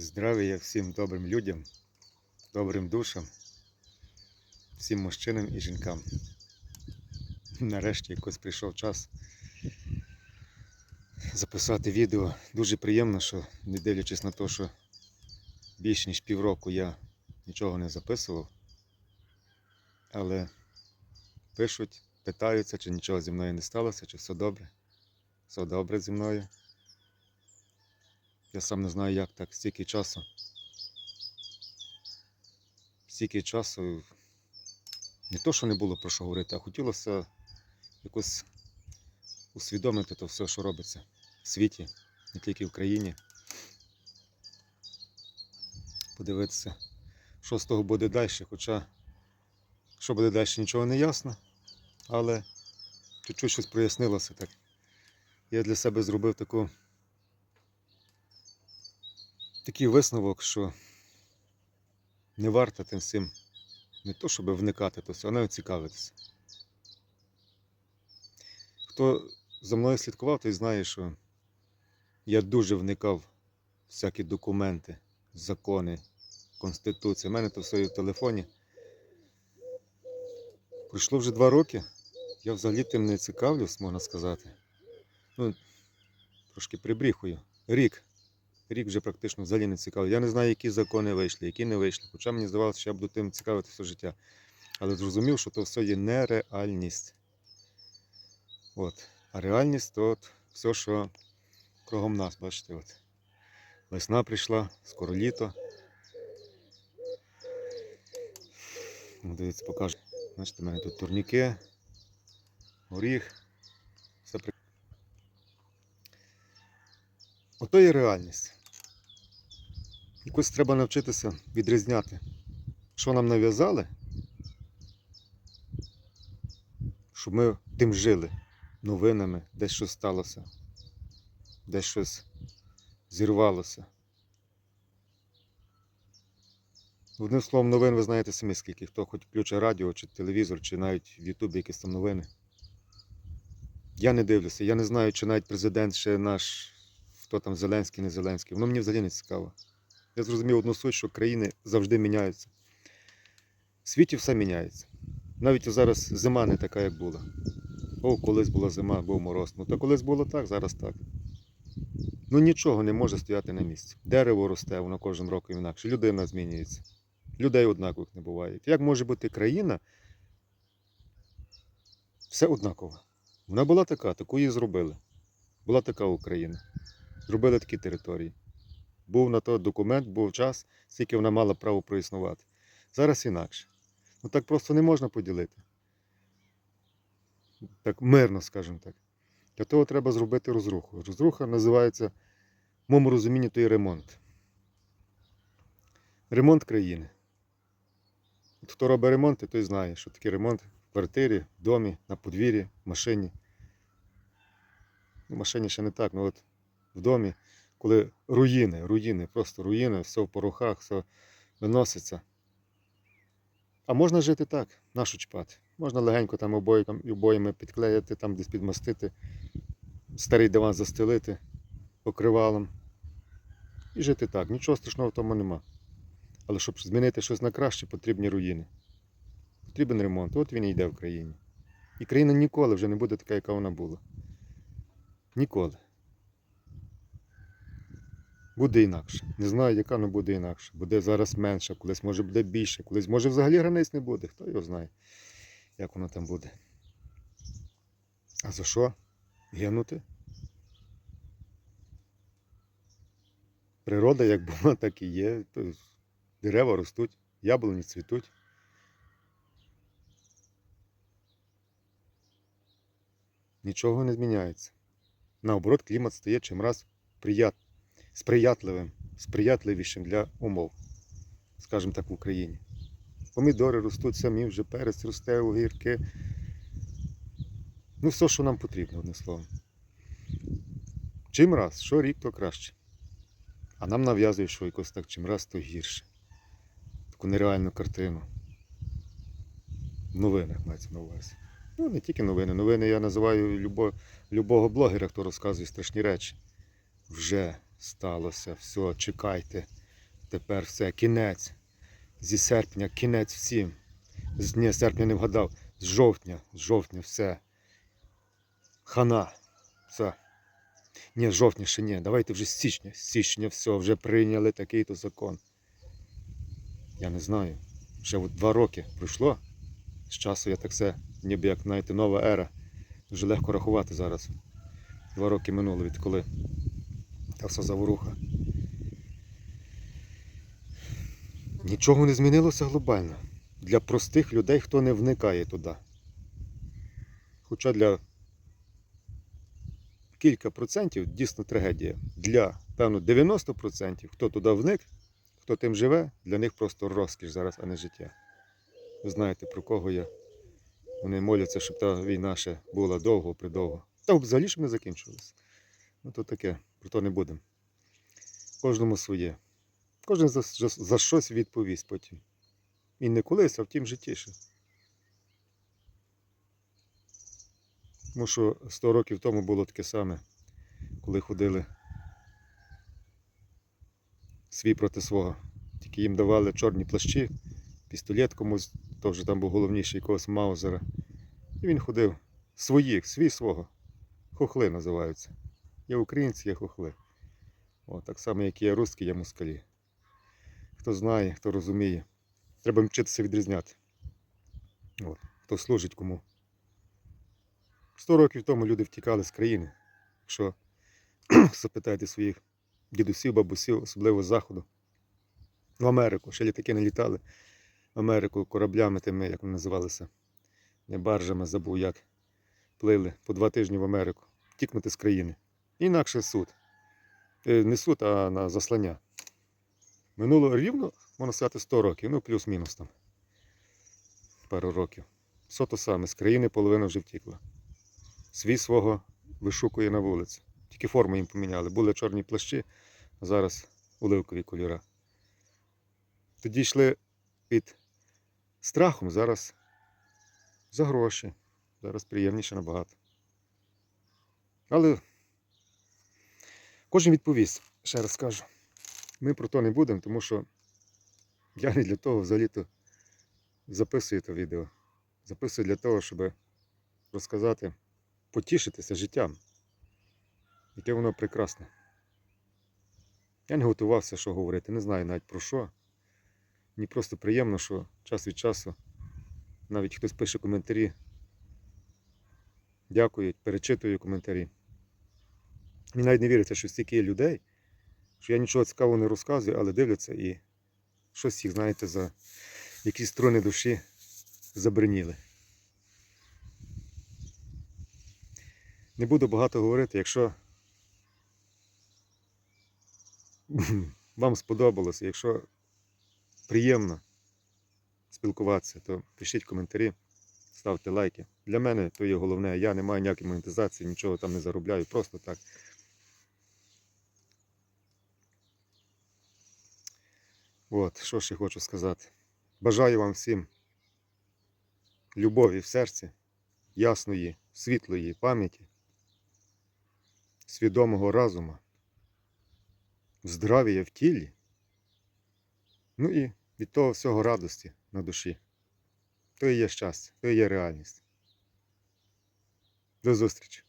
Здравия всім добрим людям, добрим душам, всім мужчинам і жінкам. Нарешті якось прийшов час записати відео. Дуже приємно, що не дивлячись на те, що більше ніж півроку я нічого не записував. Але пишуть, питаються, чи нічого зі мною не сталося, чи все добре. Все добре зі мною. Я сам не знаю, як так, стільки часу. Стільки часу. Не то, що не було про що говорити, а хотілося якось усвідомити то все, що робиться в світі, не тільки в країні. Подивитися, що з того буде далі. Хоча, що буде далі, нічого не ясно, але чуть-чуть щось прояснилося так. Я для себе зробив таку такий висновок, що не варто тим всім не то, щоб вникати, то все, а навіть цікавитися. Хто за мною слідкував, той знає, що я дуже вникав в всякі документи, закони, конституція. У мене то все є в телефоні. Пройшло вже два роки. Я взагалі тим не цікавлюсь, можна сказати. Ну, трошки прибріхую. Рік рік вже практично взагалі не цікавий. Я не знаю, які закони вийшли, які не вийшли. Хоча мені здавалося, що я буду тим цікавити все життя. Але зрозумів, що то все є нереальність. От. А реальність то от все, що кругом нас, бачите, от. Весна прийшла, скоро літо. Ну, Дивіться, покажу. Бачите, в мене тут турніки, горіх. Все при... Ото є реальність. Якось треба навчитися відрізняти, що нам нав'язали, щоб ми тим жили новинами, десь щось сталося, десь щось зірвалося. Одним словом, новин ви знаєте самі скільки, хто хоч включить радіо, чи телевізор, чи навіть в Ютубі якісь там новини. Я не дивлюся, я не знаю, чи навіть президент ще наш, хто там Зеленський, не Зеленський. Воно мені взагалі не цікаво. Я зрозумів одну суть, що країни завжди міняються. В світі все міняється. Навіть зараз зима не така, як була. О, колись була зима, був мороз. Ну то колись було так, зараз так. Ну нічого не може стояти на місці. Дерево росте, воно кожним роком інакше. Людина змінюється. Людей однакових не буває. Як може бути країна? Все однаково. Вона була така, таку її зробили. Була така Україна. Зробили такі території. Був на то документ, був час, скільки вона мала право проіснувати. Зараз інакше. Ну так просто не можна поділити. Так мирно, скажімо так. Для того треба зробити розруху. Розруха називається, в моєму розумінні, то і ремонт. Ремонт країни. От хто робить ремонт, той знає, що таке ремонт в квартирі, в домі, на подвір'ї, в машині. Ну, в машині ще не так, але от в домі коли руїни, руїни, просто руїни, все в порохах, все виноситься. А можна жити так, нашу чпати. Можна легенько там обоїком, обоями підклеїти, там десь підмастити, старий диван застелити покривалом. І жити так. Нічого страшного в тому нема. Але щоб змінити щось на краще, потрібні руїни. Потрібен ремонт. От він і йде в країні. І країна ніколи вже не буде така, яка вона була. Ніколи. Буде інакше. Не знаю, яка але буде інакше. Буде зараз менше, колись може буде більше, колись може взагалі границь не буде. Хто його знає, як воно там буде. А за що? Гинути? Природа як була, так і є. Дерева ростуть, яблуні цвітуть. Нічого не зміняється. Наоборот, клімат стає чимраз приятним сприятливим, сприятливішим для умов, скажімо так, в Україні. Помідори ростуть самі, вже перець росте, огірки. Ну, все, що нам потрібно, одним словом. Чим раз, що рік, то краще. А нам нав'язують, що якось так чим раз, то гірше. Таку нереальну картину. В новинах мається на увазі. Ну, не тільки новини. Новини я називаю любо, любого блогера, хто розказує страшні речі. Вже сталося, все, чекайте. Тепер все, кінець. Зі серпня кінець всім. З ні, серпня не вгадав. З жовтня, з жовтня все. Хана. Все. Ні, з жовтня ще ні. Давайте вже з січня. З січня все, вже прийняли такий-то закон. Я не знаю. Вже от два роки пройшло. З часу я так все, ніби як знаєте, нова ера. Дуже легко рахувати зараз. Два роки минуло відколи. Та все заворуха. Нічого не змінилося глобально. Для простих людей, хто не вникає туди. Хоча для кілька процентів дійсно трагедія. Для, певно, 90%, хто туди вник, хто тим живе, для них просто розкіш зараз, а не життя. Ви знаєте, про кого я. Вони моляться, щоб та війна ще була довго, придовго. Та взагалі щоб не закінчилась. Ну то таке, про то не будемо. Кожному своє. Кожен за, за, щось відповість потім. І не колись, а в тім житті ще. Тому що 100 років тому було таке саме, коли ходили свій проти свого. Тільки їм давали чорні плащі, пістолет комусь, то вже там був головніший якогось Маузера. І він ходив своїх, свій свого. Хохли називаються. Є українці, є хохли. О, так само, як є русські, є москалі. Хто знає, хто розуміє. Треба вчитися відрізняти. От. Хто служить кому. Сто років тому люди втікали з країни. Якщо запитайте своїх дідусів, бабусів, особливо з заходу. В Америку. Ще літаки не літали. В Америку кораблями тими, як вони називалися. Не баржами, забув як. Плили по два тижні в Америку. Втікнути з країни. Інакше суд. Е, Не суд, а на заслання. Минуло рівно, можна сказати, 100 років, ну плюс-мінус там. Пару років. Все то саме, з країни половина вже втікла. Свій свого вишукує на вулиці. Тільки форму їм поміняли. Були чорні плащі, а зараз оливкові кольори. Тоді йшли під страхом, зараз за гроші. Зараз приємніше набагато. Але кожен відповість, ще раз кажу. Ми про то не будемо, тому що я не для того взагалі-то записую це відео. Записую для того, щоб розказати, потішитися життям, яке воно прекрасне. Я не готувався, що говорити, не знаю навіть про що. Мені просто приємно, що час від часу навіть хтось пише коментарі. Дякують, перечитую коментарі. Мені навіть не віриться, що стільки є людей, що я нічого цікавого не розказую, але дивляться і щось їх, знаєте, за якісь струни душі забриніли. Не буду багато говорити, якщо вам сподобалося, якщо приємно спілкуватися, то пишіть коментарі, ставте лайки. Для мене то є головне. Я не маю ніякої монетизації, нічого там не заробляю, просто так. От, що ще хочу сказати. Бажаю вам всім любові в серці, ясної, світлої пам'яті, свідомого разума, здравія в тілі, ну і від того всього радості на душі. То і є щастя, то і є реальність. До зустрічі!